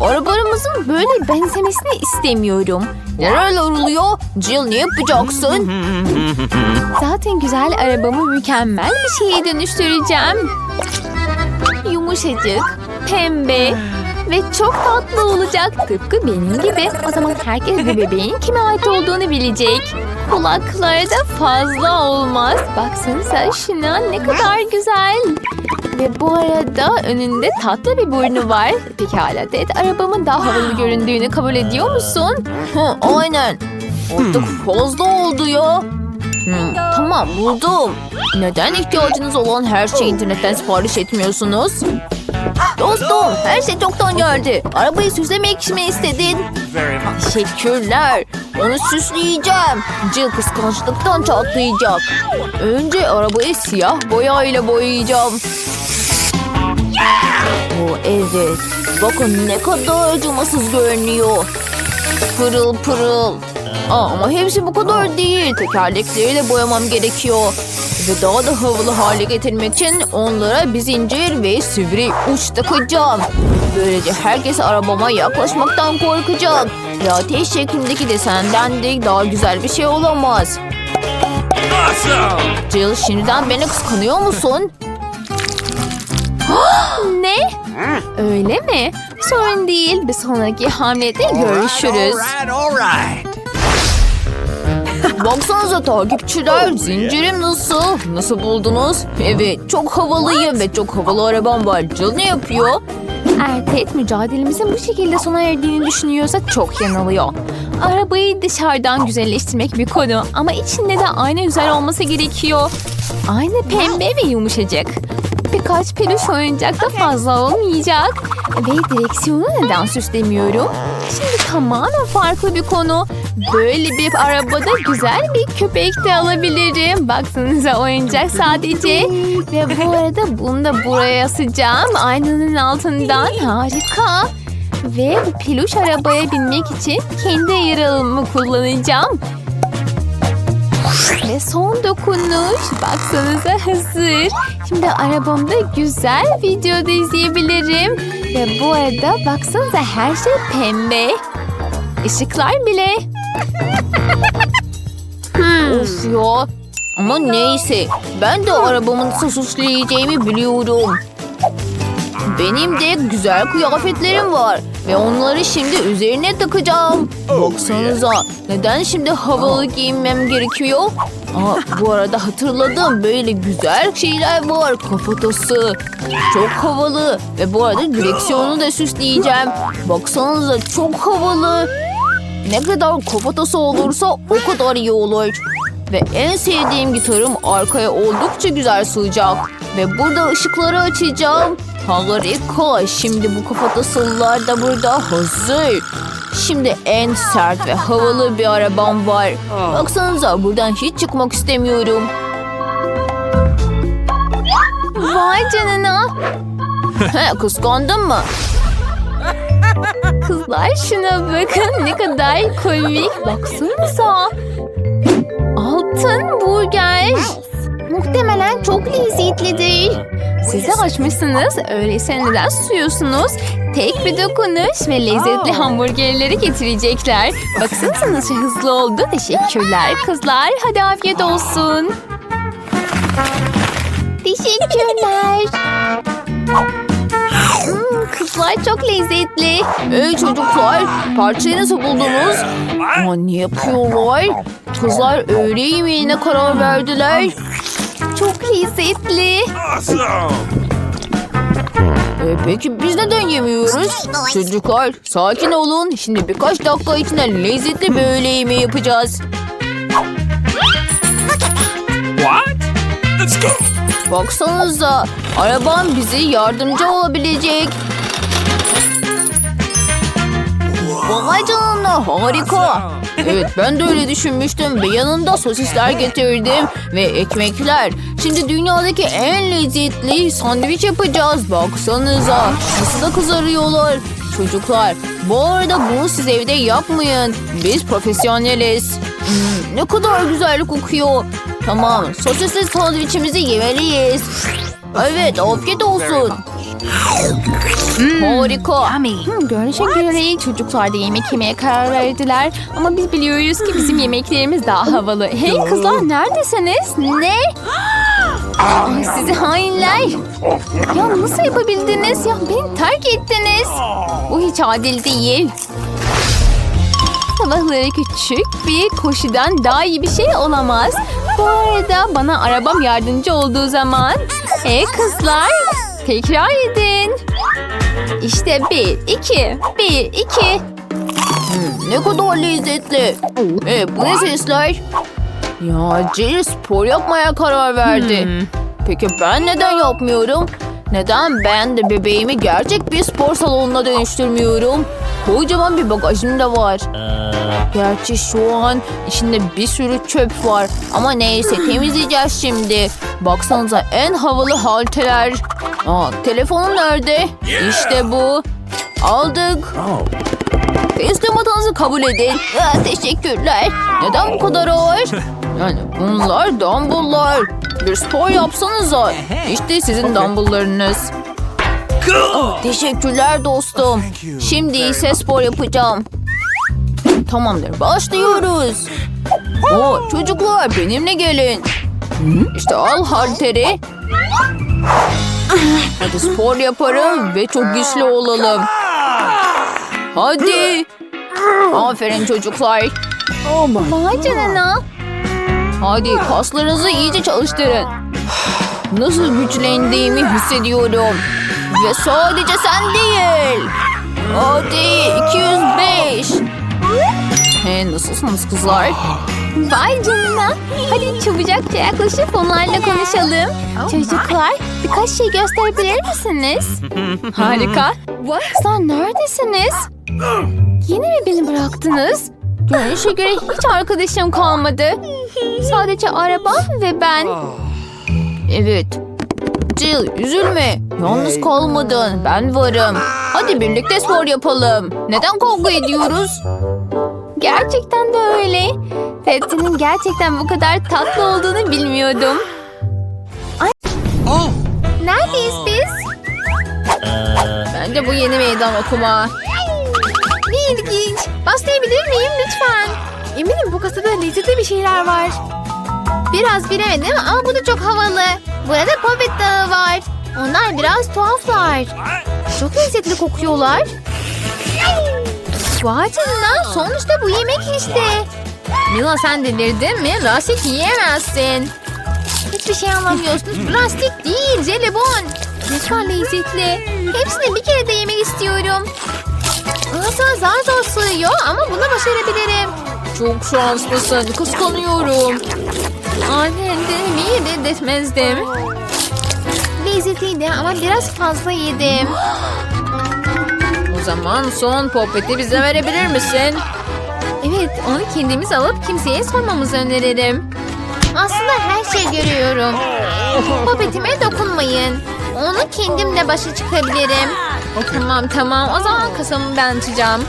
Arabalarımızın böyle benzemesini istemiyorum. Neler oluyor? Jill ne yapacaksın? Zaten güzel arabamı mükemmel bir şeye dönüştüreceğim. Yumuşacık, pembe ve çok tatlı olacak. Tıpkı benim gibi. O zaman herkes bu bebeğin kime ait olduğunu bilecek. Kulakları da fazla olmaz. Baksanıza şuna ne kadar güzel. Ve bu arada önünde tatlı bir burnu var. Pekala Ted arabamın daha havalı göründüğünü kabul ediyor musun? Hı, aynen. Artık fazla oldu ya. Hmm, tamam buldum. Neden ihtiyacınız olan her şeyi internetten sipariş etmiyorsunuz? Dostum her şey çoktan geldi. Arabayı süslemek mi istedin? Teşekkürler. Onu süsleyeceğim. Jill kıskançlıktan çatlayacak. Önce arabayı siyah boyayla boyayacağım. Oo, evet. Bakın ne kadar acımasız görünüyor. Pırıl pırıl. Aa, ama hepsi bu kadar değil. Tekerlekleri de boyamam gerekiyor. Ve daha da havalı hale getirmek için onlara bir zincir ve sivri uç takacağım. Böylece herkes arabama yaklaşmaktan korkacak. Ve ateş şeklindeki desenden de daha güzel bir şey olamaz. Awesome! Jill şimdiden beni kıskanıyor musun? ne? Öyle mi? Sorun değil. Bir sonraki hamlede görüşürüz. Baksanıza takipçiler. Zincirim nasıl? Nasıl buldunuz? Evet çok havalıyım ve çok havalı arabam var. Ne yapıyor? Ertet mücadelemizin bu şekilde sona erdiğini düşünüyorsa çok yanılıyor. Arabayı dışarıdan güzelleştirmek bir konu ama içinde de aynı güzel olması gerekiyor. Aynı pembe ve yumuşacık. Birkaç peluş oyuncak da fazla olmayacak. Ve direksiyonu neden süslemiyorum? Şimdi tamamen farklı bir konu. Böyle bir arabada güzel bir köpek de alabilirim. Baksanıza oyuncak sadece. Ve bu arada bunu da buraya asacağım. Aynanın altından. Harika. Ve bu peluş arabaya binmek için kendi yaralımı kullanacağım. Ve son dokunuş. Baksanıza hazır. Şimdi arabamda güzel videoda izleyebilirim. Ve bu arada baksanıza her şey pembe. Işıklar bile. of ya. Ama neyse. Ben de arabamın süsleyeceğimi biliyorum. Benim de güzel kıyafetlerim var. Ve onları şimdi üzerine takacağım. Baksanıza. Neden şimdi havalı giyinmem gerekiyor? Aa, bu arada hatırladım. Böyle güzel şeyler var. Kafatası. Çok havalı. Ve bu arada direksiyonu da süsleyeceğim. Baksanıza çok havalı. Ne kadar kafatası olursa o kadar iyi olur. Ve en sevdiğim gitarım arkaya oldukça güzel sığacak. Ve burada ışıkları açacağım. Harika. Şimdi bu kafatasılılar da burada hazır. Şimdi en sert ve havalı bir arabam var. Baksanıza buradan hiç çıkmak istemiyorum. Vay canına. He, kıskandın mı? Kızlar şuna bakın ne kadar komik. Baksanıza. Altın burger. Muhtemelen çok lezzetlidir. Siz de açmışsınız. Öyleyse neden susuyorsunuz? Tek bir dokunuş ve lezzetli hamburgerleri getirecekler. Baksanıza nasıl hızlı oldu. Teşekkürler kızlar. Hadi afiyet olsun. Teşekkürler. Hmm, kızlar çok lezzetli. Ey çocuklar parçayı nasıl buldunuz? Aa, ne yapıyorlar? Kızlar öğle yemeğine karar verdiler. Çok lezzetli. Awesome! Ee, peki biz neden yemiyoruz? Çocuklar sakin olun. Şimdi birkaç dakika içinde lezzetli bir öğle yemeği yapacağız. What? Let's go! Baksanıza arabam bize yardımcı olabilecek. Vay canına harika. Evet ben de öyle düşünmüştüm ve yanında sosisler getirdim ve ekmekler. Şimdi dünyadaki en lezzetli sandviç yapacağız. Baksanıza nasıl da kızarıyorlar. Çocuklar bu arada bunu siz evde yapmayın. Biz profesyoneliz. Hmm, ne kadar güzel kokuyor. Tamam sosisli sandviçimizi yemeliyiz. Evet afiyet olsun. Harika. Hmm, görünüşe göre çocuklar da yemek yemeye karar verdiler. Ama biz biliyoruz ki bizim yemeklerimiz daha havalı. Hey kızlar neredesiniz? Ne? Ay, sizi hainler. Ya nasıl yapabildiniz? Ya beni terk ettiniz. Bu hiç adil değil. Sabahları küçük bir koşudan daha iyi bir şey olamaz. Bu arada bana arabam yardımcı olduğu zaman... Hey kızlar tekrar edin. İşte bir, iki, bir, iki. Hmm, ne kadar lezzetli. E, bu ne sesler? Ya Jerry spor yapmaya karar verdi. Peki ben neden yapmıyorum? Neden ben de bebeğimi gerçek bir spor salonuna dönüştürmüyorum? Kocaman bir bagajım da var. Gerçi şu an içinde bir sürü çöp var. Ama neyse temizleyeceğiz şimdi. Baksanıza en havalı halteler. Aa, telefonum nerede? İşte bu. Aldık. Teslimatınızı kabul edin. Aa, teşekkürler. Neden bu kadar ağır? Yani bunlar dumbbelllar. Bir spor yapsanıza. İşte sizin dumbbelllarınız. Cool. Teşekkürler dostum. Şimdi ise spor yapacağım. Tamamdır başlıyoruz. Oo, çocuklar benimle gelin. İşte al halteri. Hadi spor yaparım ve çok güçlü olalım. Hadi. Aferin çocuklar. Vay canına. Hadi kaslarınızı iyice çalıştırın. Nasıl güçlendiğimi hissediyorum. Ve sadece sen değil. Hadi 205. He, nasılsınız kızlar? Vay canına. Hadi çabucakça yaklaşıp onlarla konuşalım. Çocuklar birkaç şey gösterebilir misiniz? Harika. Kızlar neredesiniz? Yine mi beni bıraktınız? Görünüşe göre hiç arkadaşım kalmadı. Sadece araba ve ben. Evet. Jill üzülme. Yalnız kalmadın. Ben varım. Hadi birlikte spor yapalım. Neden kavga ediyoruz? Gerçekten de öyle. Fethi'nin gerçekten bu kadar tatlı olduğunu bilmiyordum. Oh. Neredeyiz biz? Bence bu yeni meydan okuma. Ne ilginç. Başlayabilir miyim lütfen? Eminim bu kasada lezzetli bir şeyler var. Biraz bilemedim ama bu da çok havalı. Burada popet dağı var. Onlar biraz tuhaflar. Çok lezzetli kokuyorlar. Vay canına sonuçta bu yemek işte. Mila sen delirdin mi? Lastik yiyemezsin. Hiçbir şey anlamıyorsunuz. Plastik değil, jelibon. Ne kadar lezzetli. Hepsini bir kere de yemek istiyorum. Ağzına zar zor sığıyor ama bunu başarabilirim. Çok şanslısın. Kıskanıyorum. Annenden iyi reddetmezdim. Lezzetliydi ama biraz fazla yedim. O zaman son popeti bize verebilir misin? Evet, onu kendimiz alıp kimseye sormamızı öneririm. Aslında her şey görüyorum. Popetime dokunmayın. Onu kendimle başa çıkabilirim. Tamam tamam o zaman kasamı ben açacağım.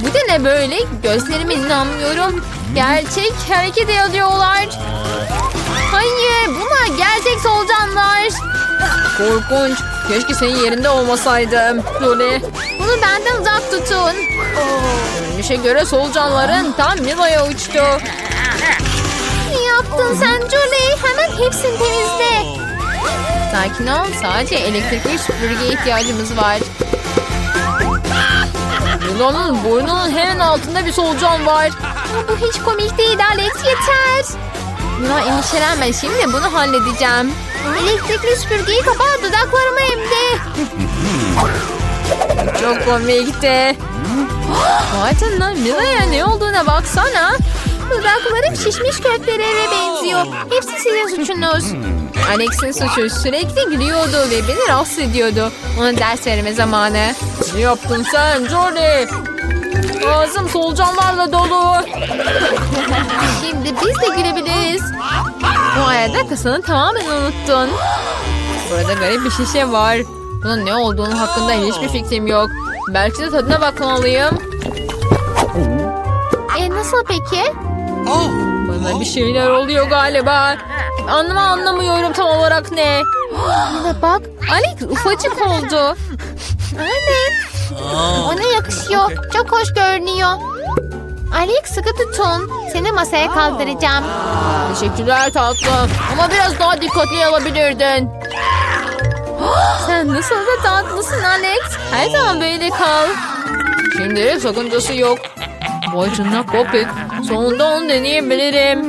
Bu da ne böyle? Gözlerime inanmıyorum. Gerçek hareket ediyorlar. Hayır bunlar gerçek solucanlar. Korkunç. Keşke senin yerinde olmasaydım. Böyle. Bunu benden uzak tutun. Görünüşe göre solucanların tam Mila'ya uçtu. Ne yaptın sen Julie? Hemen hepsini temizle. Sakin ol. Sadece elektrikli süpürgeye ihtiyacımız var. Mila'nın boynunun hemen altında bir solucan var. Bu hiç komik değil Alex. Yeter. Mila endişelenme. Şimdi bunu halledeceğim. Elektrikli süpürgeyi kapat. Dudaklarıma emdi. Çok komikti. Vay canına Mila'ya ne olduğuna baksana. Dudaklarım şişmiş köftelere benziyor. Hepsi sizin suçunuz. Alex'in suçu sürekli gülüyordu ve beni rahatsız ediyordu. Ona ders verme zamanı. Ne yaptın sen Johnny? Ağzım solucanlarla dolu. Şimdi biz de gülebiliriz. Bu arada kasanı tamamen unuttun. Burada garip bir şişe var. Bunun ne olduğunu hakkında hiçbir fikrim yok. Belki de tadına bakmalıyım. E nasıl peki? Oh. Bana bir şeyler oluyor galiba. Anlama anlamıyorum tam olarak ne. Yine bak. Alex ufacık oldu. Evet. Ona yakışıyor. Çok hoş görünüyor. Alex sıkı tutun. Seni masaya kaldıracağım. Teşekkürler tatlım. Ama biraz daha dikkatli alabilirdin. Sen nasıl da tatlısın Alex. Her zaman böyle kal. Şimdi sakıncası yok. Vay canına Poppy. Sonunda onu deneyebilirim.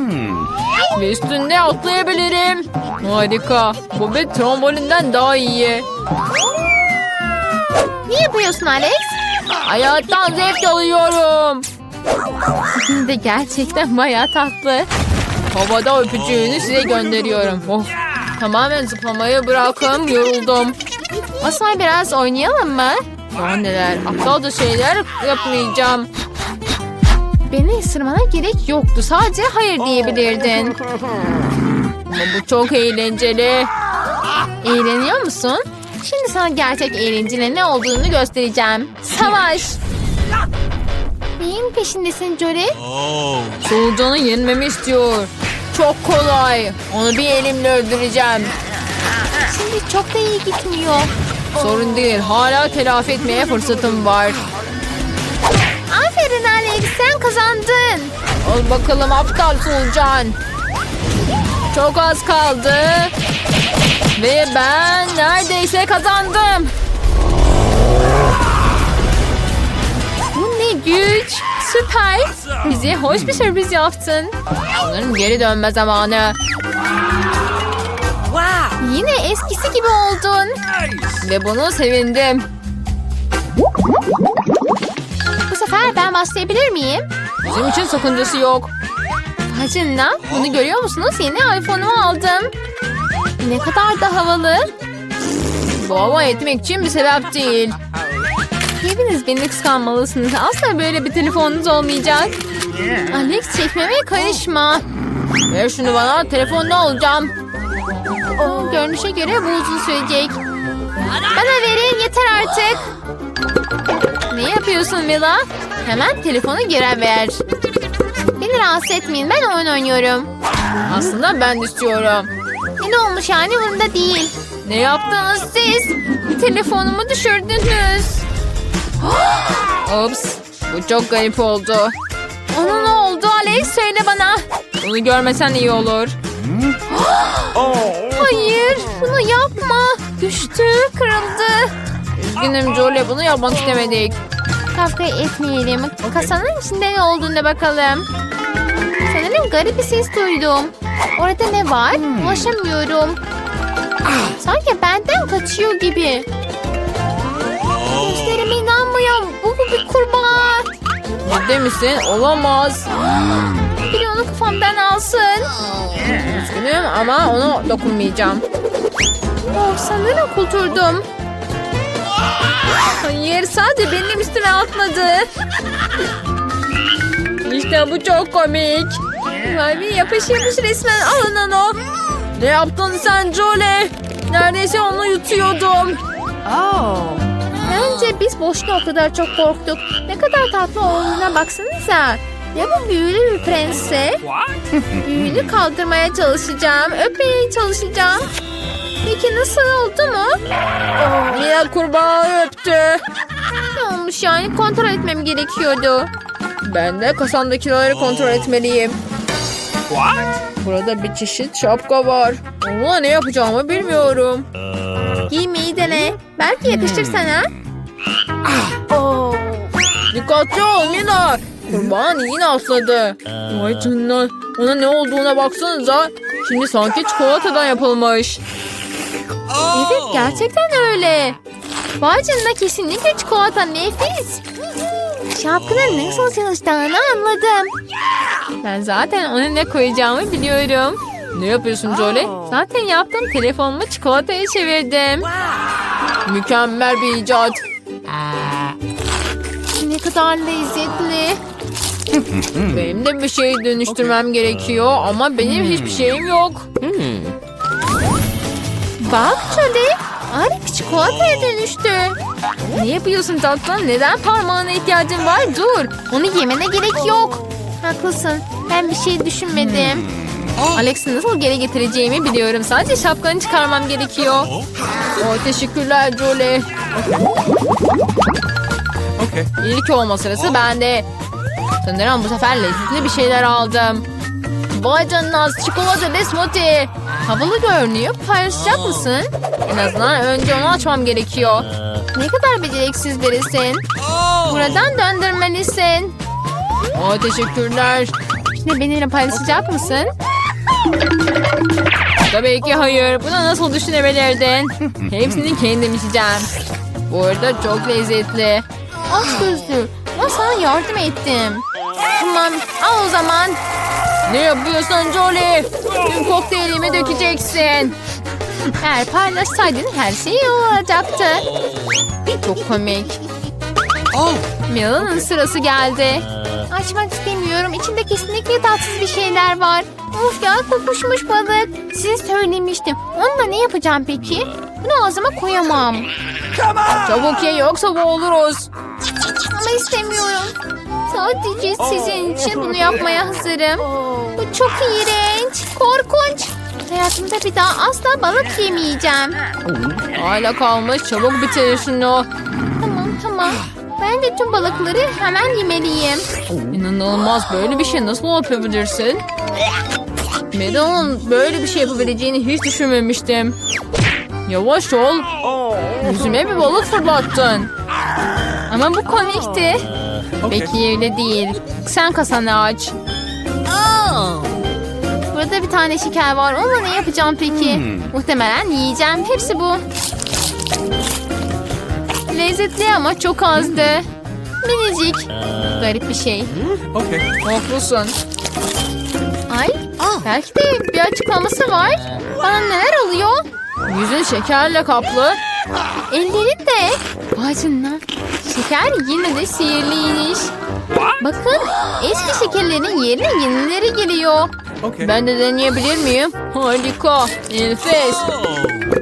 Ve üstünde atlayabilirim. Harika. Bu bir trombolinden daha iyi. Ne yapıyorsun Alex? Hayattan zevk alıyorum. Şimdi de gerçekten bayağı tatlı. Havada öpücüğünü size gönderiyorum. Of. Tamamen zıplamayı bırakın. Yoruldum. Aslında biraz oynayalım mı? Ya neler? Aptalca şeyler yapmayacağım. Beni ısırmana gerek yoktu. Sadece hayır diyebilirdin. Ama bu çok eğlenceli. Eğleniyor musun? Şimdi sana gerçek eğlencenin ne olduğunu göstereceğim. Savaş. Neyin peşindesin Jory? Oh. Solucanı yenmemi istiyor. Çok kolay. Onu bir elimle öldüreceğim. Şimdi çok da iyi gitmiyor. Sorun değil. Hala telafi etmeye fırsatım var. Aferin Alex. Sen kazandın. Al bakalım aptal solucan. Çok az kaldı. Ve ben neredeyse kazandım. Bu ne güç. Süper. Bize hoş bir sürpriz yaptın. Sanırım geri dönme zamanı. Wow. Yine eskisi gibi oldun. Ve bunu sevindim. Sefer ben başlayabilir miyim? Bizim için sakıncası yok. Hacinla bunu görüyor musunuz? Yeni iPhone'umu aldım. Ne kadar da havalı. Hava etmek için bir sebep değil. Hepiniz beni kıskanmalısınız. Asla böyle bir telefonunuz olmayacak. Alex çekmeme karışma. Ver şunu bana. Telefonda alacağım. Görünüşe göre bu uzun sürecek. Bana verin yeter artık. Ne yapıyorsun Mila? Hemen telefonu geri ver. Beni rahatsız etmeyin ben oyun oynuyorum. Aslında ben istiyorum. Ne olmuş yani bunda değil. Ne yaptınız siz? Telefonumu düşürdünüz. Ops. Bu çok garip oldu. Ona ne oldu Alex söyle bana. Bunu görmesen iyi olur. Oh. Hayır, bunu yapma. Düştü, kırıldı. Üzgünüm Jolie, bunu yapmak istemedik. Kavga etmeyelim. Kasanın içinde ne olduğuna bakalım. Sanırım garip bir ses duydum. Orada ne var? Ulaşamıyorum. Sanki benden kaçıyor gibi. Gözlerime inanmıyorum. Bu, bu bir kurbağa. Ciddi misin? Olamaz. Biri onu kafamdan alsın. Üzgünüm ama ona dokunmayacağım. Oh, sanırım kurtuldum. Hayır sadece benim üstüme atmadı. İşte bu çok komik. Kalbi yapışırmış resmen alın onu. Ne yaptın sen Jolie? Neredeyse onu yutuyordum. Oh. Bence biz boşuna o kadar çok korktuk. Ne kadar tatlı olduğuna baksanıza. Ya bu büyülü bir prensse? What? Büyünü kaldırmaya çalışacağım. Öpmeye çalışacağım. Peki nasıl oldu mu? Mila kurbağa öptü. Ne olmuş yani? Kontrol etmem gerekiyordu. Ben de kasandakileri kontrol etmeliyim. What? Burada bir çeşit şapka var. Onunla ne yapacağımı bilmiyorum. Giymeyi dene. Belki yakışır sana. Dikkatli ol Mina. Kurban yine atladı. Vay canına. Ona ne olduğuna baksanıza. Şimdi sanki çikolatadan yapılmış. Evet gerçekten öyle. Vay canına kesinlikle çikolata nefis. Şapkanın nasıl çalıştığını anladım. Ben zaten ona ne koyacağımı biliyorum. Ne yapıyorsun Jolie? Zaten yaptım. Telefonumu çikolataya çevirdim. Mükemmel bir icat. Ne kadar lezzetli. benim de bir şey dönüştürmem gerekiyor ama benim hiçbir şeyim yok. Bak Jolie. Arif çikolataya dönüştü. Ne yapıyorsun tatlım? Neden parmağına ihtiyacın var? Dur. Onu yemene gerek yok. Haklısın. Ben bir şey düşünmedim. Alex'i nasıl geri getireceğimi biliyorum. Sadece şapkanı çıkarmam gerekiyor. Oh, teşekkürler Jolie. Okay. İlk olma sırası bende. Sanırım bu sefer lezzetli bir şeyler aldım. Vay canına çikolata smoothie. Havalı görünüyor. Paylaşacak mısın? En azından önce onu açmam gerekiyor. Ne kadar beceriksiz birisin. Buradan döndürmelisin. Oo, teşekkürler. Şimdi benimle paylaşacak mısın? Tabii ki hayır. Bunu nasıl düşünebilirdin? Hepsini kendim içeceğim. Bu arada çok lezzetli. Aç gözlü. Ben sana yardım ettim. Tamam al o zaman. Ne yapıyorsun Jolie? Tüm kokteylimi dökeceksin. Eğer paylaşsaydın her şey iyi olacaktı. Çok komik. Mila'nın sırası geldi. Açmak istemiyorum. İçinde kesinlikle tatsız bir şeyler var. Of ya kokuşmuş balık. Size söylemiştim. Onunla ne yapacağım peki? Bunu ağzıma koyamam. Çabuk ye yoksa boğuluruz. Ama istemiyorum. Sadece sizin için bunu yapmaya hazırım. Bu çok iğrenç. Korkunç. Hayatımda bir daha asla balık yemeyeceğim. Hala kalmış. Çabuk bitir şunu. Tamam tamam. Ben de tüm balıkları hemen yemeliyim. İnanılmaz. Böyle bir şey nasıl yapabilirsin? Medan'ın böyle bir şey yapabileceğini hiç düşünmemiştim. Yavaş ol. Yüzüme bir balık fırlattın. Ama bu komikti. Peki öyle değil. Sen kasanı aç. Burada bir tane şeker var. Onunla ne yapacağım peki? Muhtemelen yiyeceğim. Hepsi bu. Lezzetli ama çok azdı. Minicik. Garip bir şey. Okay. Haklısın. Ay, belki de bir açıklaması var. Bana neler oluyor? Yüzün şekerle kaplı. Ellerin de. Canına. Şeker yine de sihirliymiş. Bakın eski şekerlerin yerine yenileri geliyor. Okay. Ben de deneyebilir miyim? Harika. Enfes.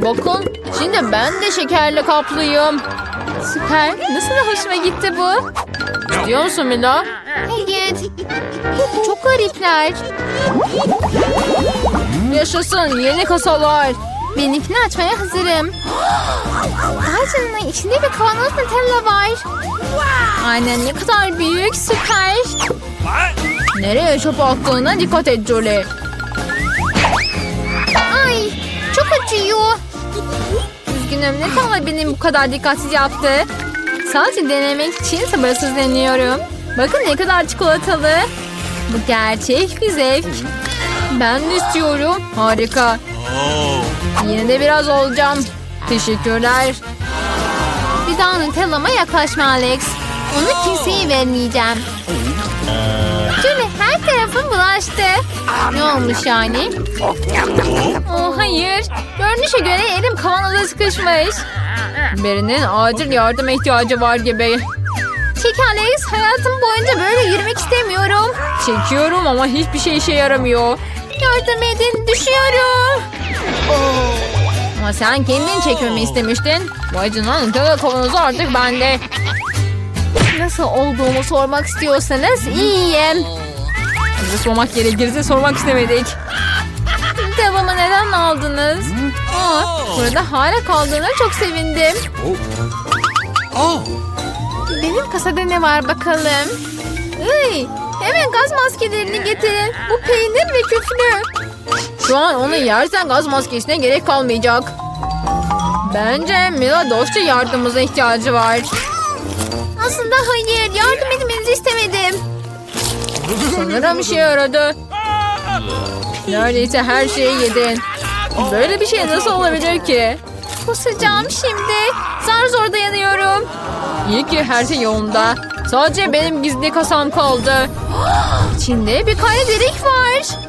Bakın şimdi ben de şekerle kaplıyım. Süper. Nasıl da hoşuma gitti bu. İstiyor musun Mila? Hayır. Çok garipler. Yaşasın yeni kasalar. Benimkini açmaya hazırım. Ay canına içinde bir kavanoz Nutella var. Aynen ne kadar büyük süper. Nereye çöp attığına dikkat et Jolie. Ay çok acıyor. Üzgünüm ne kadar benim bu kadar dikkatsiz yaptı. Sadece denemek için sabırsızlanıyorum. Bakın ne kadar çikolatalı. Bu gerçek bir zevk. Ben de istiyorum. Harika. Yine de biraz olacağım. Teşekkürler. Bir daha Nutella'ma yaklaşma Alex. Onu kimseye vermeyeceğim. Julie her tarafım bulaştı. Ne olmuş yani? Oh hayır. Görünüşe göre elim kavanoza sıkışmış. Birinin acil yardıma ihtiyacı var gibi. Çek Alex. Hayatım boyunca böyle yürümek istemiyorum. Çekiyorum ama hiçbir şey işe yaramıyor. Yardım edin. Düşüyorum. Ama sen kendin çekmemi istemiştin. Vay canına kavanozu artık bende. Nasıl olduğumu sormak istiyorsanız iyiyim. Bize sormak gerekirse sormak istemedik. Devamı neden aldınız? Aa, burada hala kaldığına çok sevindim. Benim kasada ne var bakalım? Iy, hemen gaz maskelerini getirin. Bu peynir ve küflü. Şu an onu yersen gaz maskesine gerek kalmayacak. Bence Mila dostça yardımımıza ihtiyacı var. Aslında hayır. Yardım etmenizi istemedim. Sanırım işe yaradı. Neredeyse her şeyi yedin. Böyle bir şey nasıl olabilir ki? Kusacağım şimdi. Zar zor dayanıyorum. İyi ki her şey yolunda. Sadece benim gizli kasam kaldı. İçinde bir kare delik var.